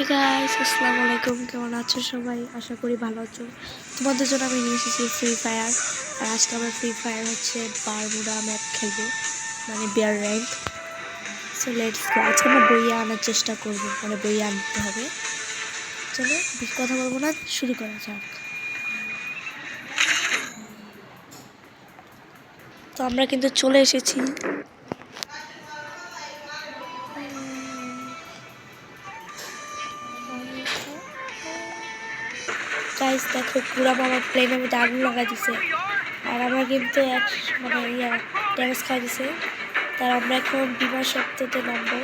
Guys আসসালামু আলাইকুম কেমন আছো সবাই? আশা করি ভালো আছো। তোমাদের জন্য আমি নিয়ে এসেছি ফ্রি ফায়ার আর আজকে আমরা ফ্রি ফায়ার হচ্ছে বারমুডা ম্যাপ খেলব। মানে BR rank so let's go আজকে আমরা বইয়ে আনার চেষ্টা করব। মানে বইয়ে আনতে হবে। চলো কথা বলব না, শুরু করা যাক। তো আমরা কিন্তু চলে এসেছি। গাইস দেখো পুরা আমার প্লেনের মধ্যে আগুন লাগা দিছে। আর আমার কিন্তু এক মানে ইয়া ড্যামেজ খাওয়া দিছে। তার আমরা এখন বিমান শব্দতে নামবো।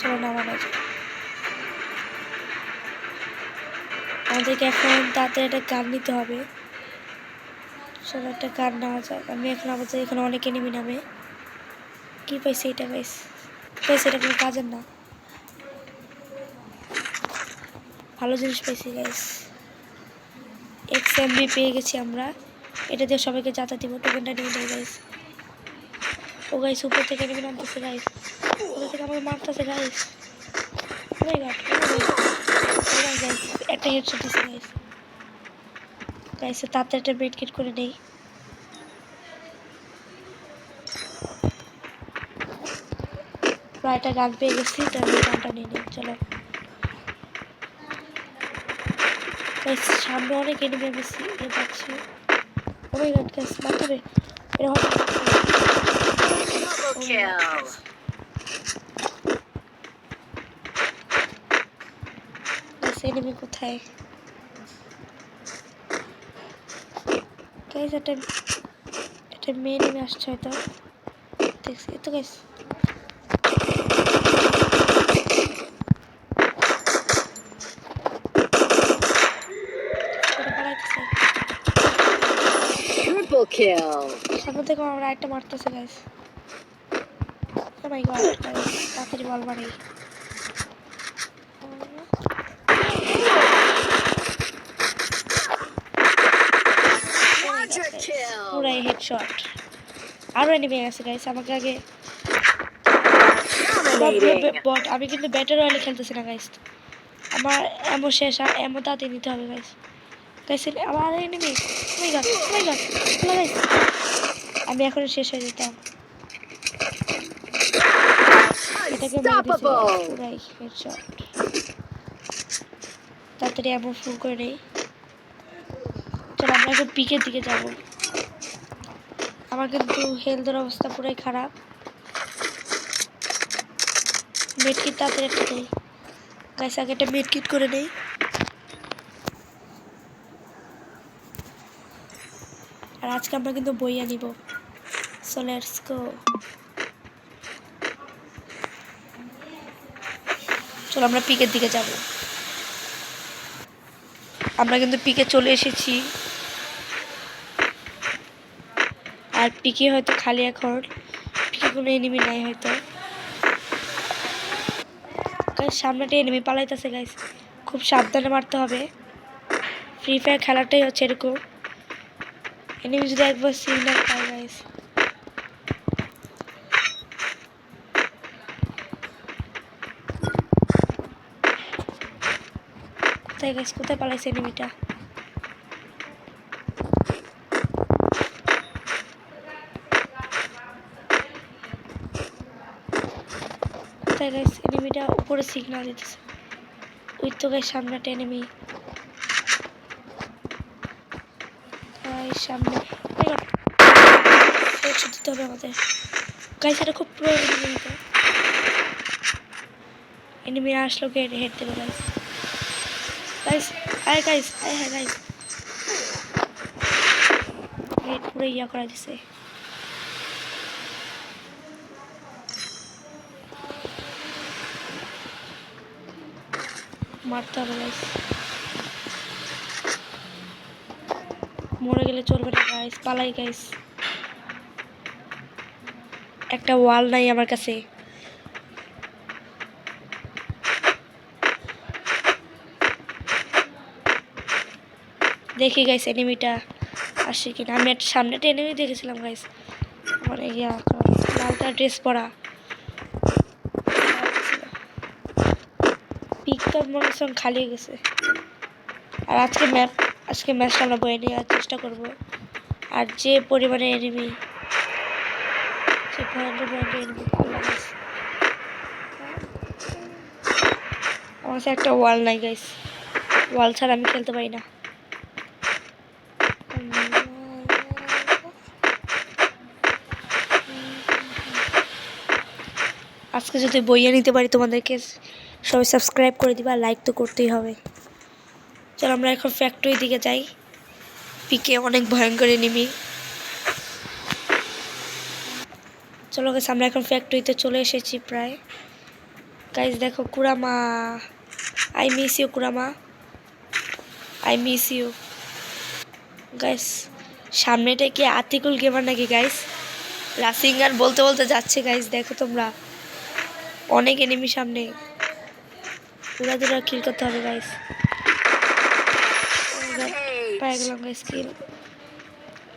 চলো নামানো যাক। আমাদেরকে এখন তাতে একটা গান নিতে হবে। চলো একটা গান নেওয়া যাক। আমি এখন আমাদের এখানে অনেক এনিমি নামে। কি পাইছে এটা গাইস গাইস এটা কোনো কাজের না। ভালো জিনিস পেয়েছি গাইস এক্স এমবি পেয়ে গেছি আমরা। এটা দিয়ে সবাইকে যাতা দিব টোকেনটা নিয়ে দেবো গাইস ও গাইস উপর থেকে নেমে নামতেছে গাইস উপর থেকে আমাকে মারতেছে গাইস ওই গাছ গাইস একটা হেডশট দিছে গাইস গাইস তাড়াতাড়ি একটা বেড কিট করে নেই। প্রায় একটা গান পেয়ে গেছি, তো আমি গানটা নিয়ে নিই, চলো। সামনে অনেক এনিমি বেশি এ পাচ্ছি। ও মাই গড গাইস মারতে হবে। এটা হবে Double kill. গাইস এনিমি কোথায়? গাইস একটা একটা মেয়ে নেমে আসছে হয়তো। দেখছি তো গাইস Triple kill. আমরা একটা মারতেছে guys oh my god guys তাড়াতাড়ি বল মারি পুরাই হেডশট আরও এনিমি আছে গাইস আমাকে আগে বট আমি কিন্তু ব্যাটার রয়্যালে খেলতেছি না গাইস আমার এমন শেষ আর এমন তাতে নিতে হবে গাইস গাইস আমার enemy my God my God guys আমি এখন শেষ হয়ে যেতাম। এটাকে মেরে পুরাই হেডশট তাড়াতাড়ি এমন ফুল করে নেই। চলো আমরা এখন পিকের দিকে যাব। আমার কিন্তু হেলথের অবস্থা পুরাই খারাপ। মেডকিট তাড়াতাড়ি একটা নেই গাইস আগে একটা মেডকিট করে নেই। আর আজকে আমরা কিন্তু বইয়া নিব সো লেটস গো চলো, আমরা পিকের দিকে যাব। আমরা কিন্তু পিকে চলে এসেছি। আর পিকে হয়তো খালি এখন। পিকে কোনো এনিমি নাই হয়তো। সামনেটা এনিমি পালাইতেছে গাইস খুব সাবধানে মারতে হবে। ফ্রি ফায়ার খেলাটাই হচ্ছে এরকম। এনিমি যদি একবার সিগন্যাল পায় গাইস কোথায় গাইস কোথায় পালাইছে এনিমিটা কোথায় গাইস এনিমিটা উপরে সিগন্যাল দিতেছে ওই তো গাইস সামনে একটা এনিমি গাইস সামনে। দিতে হবে আমাদের। এটা খুব আসলো হেড গাইস আয় গাইস আয় হ্যাঁ গাইস হেড পুরো ইয়া করা দিছে। মারতে হবে গাইস মরে গেলে চলবে না গাইস পালাই গাইস একটা ওয়াল নাই আমার কাছে। দেখি গাইস এনিমিটা আসে কিনা। আমি একটা সামনে একটা এনিমি দেখেছিলাম গাইস মানে ইয়া লালটা ড্রেস পরা। তো মনে খালি গেছে। আর আজকে ম্যাপ আজকে ম্যাচটা আমরা বয়ে নেওয়ার চেষ্টা করব। আর যে পরিমাণে এনিমি এনিমি আমার একটা ওয়াল নাই গাইস ওয়াল ছাড়া আমি খেলতে পারি না। আজকে যদি বইয়ে নিতে পারি তোমাদেরকে, সবাই সাবস্ক্রাইব করে দিবা লাইক তো করতেই হবে। চলো, আমরা এখন ফ্যাক্টরির দিকে যাই। পিকে অনেক ভয়ঙ্কর এনিমি চলো গেছে আমরা এখন ফ্যাক্টরিতে চলে এসেছি প্রায়। গাইজ দেখো, Kurama. I miss you Kurama. I miss you guys সামনেটা কি আতিকুল গেমার নাকি গাইস রাসিঙ্গার বলতে বলতে যাচ্ছে গাইস দেখো তোমরা। অনেক এনিমি সামনে। পুরা দুরা কিল করতে হবে গাইস পায়ে গেলাম গাইস কিল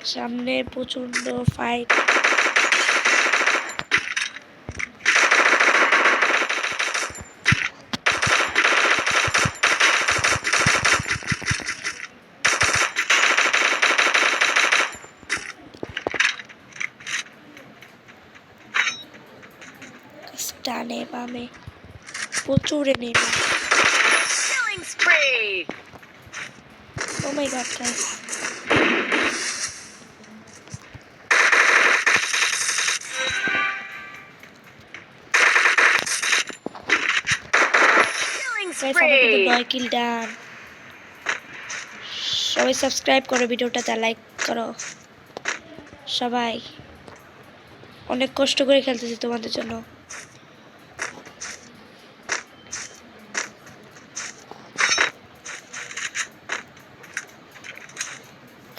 সামনে প্রচণ্ড ফাইট ডানে বামে প্রচুর এনিমি Spree. নয় কিল ডান সবাই সাবস্ক্রাইব করো ভিডিওটাতে লাইক করো। সবাই। অনেক কষ্ট করে খেলতেছি তোমাদের জন্য।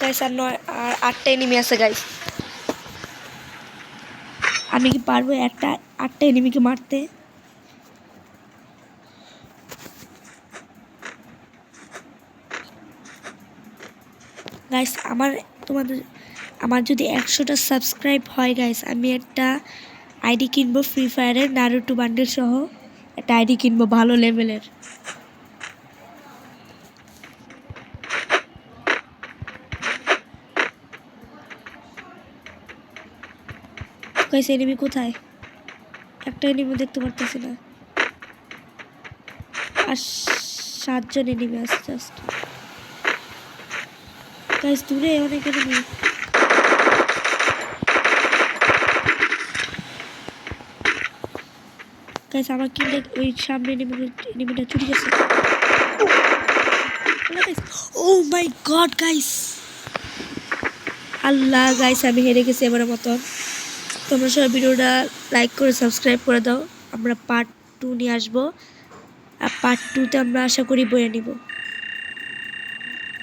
গাইস আর নয়, আর আটটা এনিমি আছে গাইস আমি কি পারব একটা, আটটা এনিমিকে মারতে? গাইস আমার তোমাদের, আমার যদি একশোটা সাবস্ক্রাইব হয় গাইস আমি একটা আইডি কিনবো ফ্রি ফায়ারের নারুটু বান্ডেল সহ। একটা আইডি কিনবো ভালো লেভেলের গাইস এনিমি কোথায়? একটা এনিমি দেখতে পারতেছি না। আর সাতজন এনিমি আছে জাস্ট গাইস দূরে অনেক এনিমি গাইস আমার কিনলে ওই সামনে এনিমি এনিমিটা চুরি গেছে ও my god guys Allah guys আমি হেরে গেছি এবারের মতন তোমরা সবাই ভিডিওটা লাইক করে সাবস্ক্রাইব করে দাও। আমরা পার্ট টু নিয়ে আসব। আর পার্ট টুতে আমরা আশা করি বয়ে নিব।